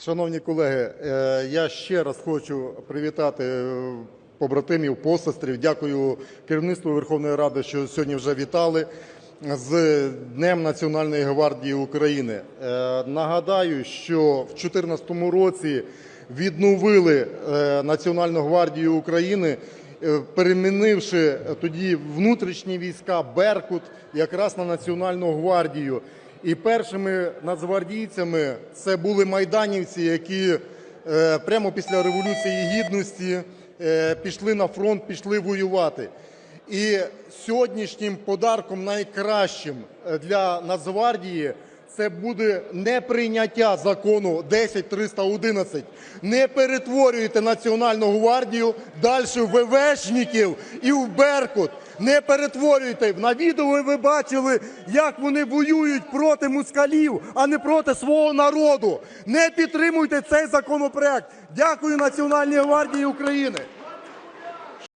Шановні колеги, е, я ще раз хочу привітати е, побратимів, посестрів. Дякую керівництву Верховної Ради, що сьогодні вже вітали з Днем Національної гвардії України. Е, Нагадаю, що в 2014 році відновили Національну гвардію України, перемінивши тоді внутрішні війська Беркут якраз на Національну гвардію. І першими нацгвардійцями це були майданівці, які е, прямо після Революції Гідності е, пішли на фронт, пішли воювати. І сьогоднішнім подарком найкращим е, для Нацгвардії це буде неприйняття закону 10311. Не перетворюйте Національну гвардію далі в ВВшників і в Беркут. Не перетворюйте. На відео ви бачили, як вони воюють проти москалів, а не проти свого народу. Не підтримуйте цей законопроект. Дякую Національній гвардії України.